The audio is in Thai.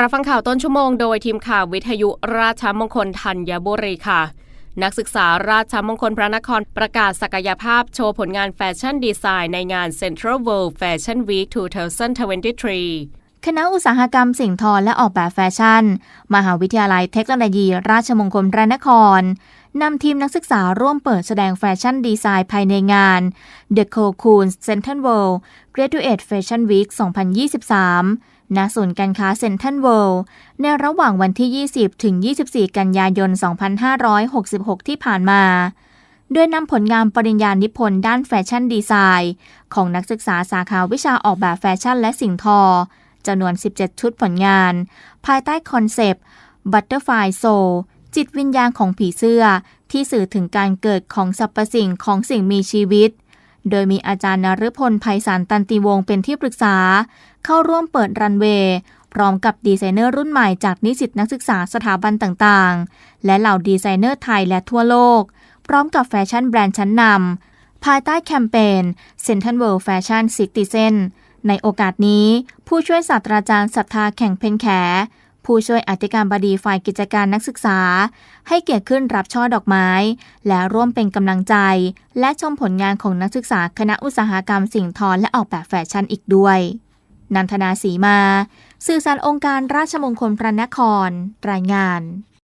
รับฟังข่าวต้นชั่วโมงโดยทีมข่าววิทยุราชมงคลธัญบุรีค่ะ นักศึกษาราชมงคลพระนครประกาศศักยภาพโชว์ผลงานแฟชั่นดีไซน์ในงาน Central World Fashion Week 2023คณะอุตสาหกรรมสิ่งทอและออกแบบแฟชั่น มหาวิทยาลัยเทคโนโลยี ราชมงคลพระนครนำทีมนักศึกษาร่วมเปิดแสดงแฟชั่นดีไซน์ภายในงาน The Cocoon Central World Graduate Fashion Week 2023 ณศูนย์การค้าเซ็นทรัลเวิลด์ในระหว่างวันที่ 20 ถึง 24 กันยายน 2566 ที่ผ่านมาโดยนำผลงานปริญญานิพนธ์ด้านแฟชั่นดีไซน์ของนักศึกษาสาขาวิชาออกแบบแฟชั่นและสิ่งทอจำนวน 17 ชุดผลงาน ภายใต้คอนเซปต์ Butterfly Soul จิตวิญญาณของผีเสื้อ ที่สื่อถึงการเกิดของสรรพสิ่งของสิ่งมีชีวิต โดยมีอาจารย์นฤพลภัยสารตันติวงศ์เป็นที่ปรึกษา เข้าร่วมเปิดรันเวย์พร้อมกับดีไซเนอร์รุ่นใหม่จากนิสิตนักศึกษาสถาบันต่างๆ และเหล่าดีไซเนอร์ไทยและทั่วโลก พร้อมกับแฟชั่นแบรนด์ชั้นนำภายใต้แคมเปญ Central World Fashion Citizen ในโอกาสนี้ ผู้ช่วยศาสตราจารย์ศรัทธาแข่งเพนแข ผู้ช่วยอธิการบดีฝ่ายกิจการนักศึกษา ให้เกียรติขึ้นรับช่อดอกไม้ และร่วมเป็นกำลังใจ และชมผลงานของนักศึกษาคณะอุตสาหกรรมสิ่งทอและออกแบบแฟชั่นอีกด้วยนันทนาสีมา สื่อสารองค์การราชมงคลพระนคร รายงาน